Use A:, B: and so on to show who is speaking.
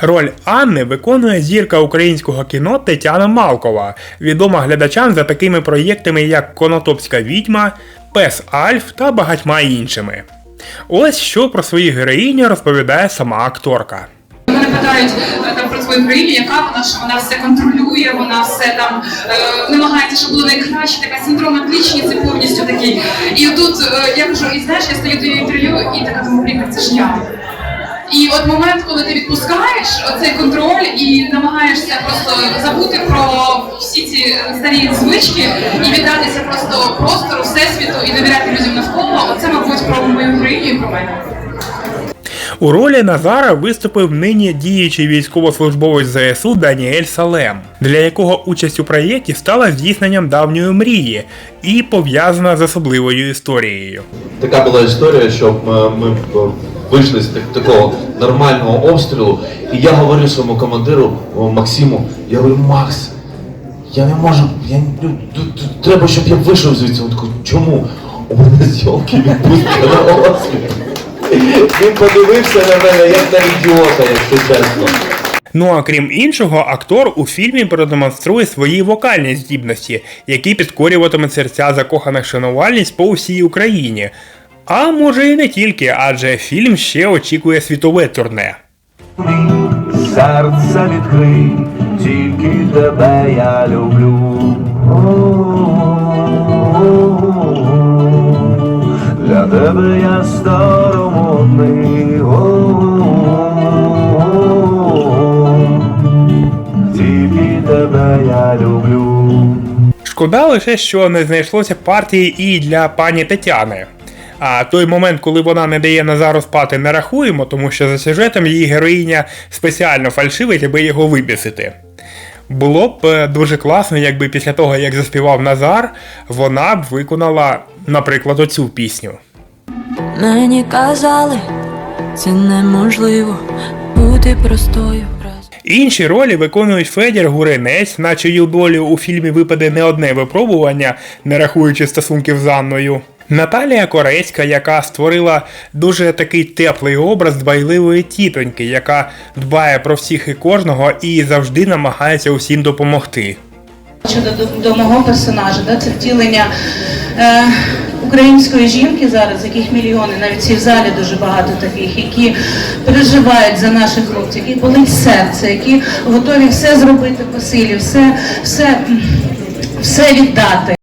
A: Роль Анни виконує зірка українського кіно Тетяна Малкова, відома глядачам за такими проєктами, як Конотопська відьма, Пес Альф та багатьма іншими. Ось що про свою героїню розповідає сама акторка.
B: Мене питають е, там про твою країну, яка вона що вона все контролює, вона все там е, намагається, щоб було найкраще, така синдром отличниці повністю такий. І отут е, я кажу, і знаєш, я стою до інтерв'ю і така думаю, блін, це ж я. І от момент, коли ти відпускаєш оцей контроль і намагаєшся просто забути про всі ці старі звички і віддатися просто простору, всесвіту і довіряти людям навколо, оце, мабуть, про мою героїню і про мене.
A: У ролі Назара виступив нині діючий військовослужбовець ЗСУ Даніель Салем, для якого участь у проєкті стала здійсненням давньої мрії і пов'язана з особливою історією.
C: Така була історія, що ми, ми е, вийшли з такого нормального обстрілу, і я говорю своєму командиру Максиму, я говорю, Макс, я не можу, я, тут треба, щоб я вийшов звідси. Він такий, чому? У мене зйомки відпустка на Оскар. Він подивився на мене як на ідіота, якщо чесно.
A: Ну а крім іншого, актор у фільмі продемонструє свої вокальні здібності, які підкорюватимуть серця закоханих шанувальниць по всій Україні. А може і не тільки, адже фільм ще очікує світове турне.
D: Серце відкрий, тільки тебе я люблю. Для тебе я старомодний. Тільки тебе я люблю.
A: Шкода лише, що не знайшлося партії і для пані Тетяни. А той момент, коли вона не дає Назару спати, не рахуємо, тому що за сюжетом її героїня спеціально фальшивить, аби його вибісити. Було б е, дуже класно, якби після того, як заспівав Назар, вона б виконала, наприклад, оцю пісню.
E: Мені казали, це неможливо бути простою.
A: Інші ролі виконують Федір Гуринець, на чию долю у фільмі випаде не одне випробування, не рахуючи стосунків з Анною. Наталія Корецька, яка створила дуже такий теплий образ дбайливої тітоньки, яка дбає про всіх і кожного і завжди намагається усім допомогти.
F: Щодо до, до мого персонажа, да, це втілення е, української жінки зараз, яких мільйони, навіть всі в залі дуже багато таких, які переживають за наших хлопців, які болить серце, які готові все зробити по силі, все, все, все віддати.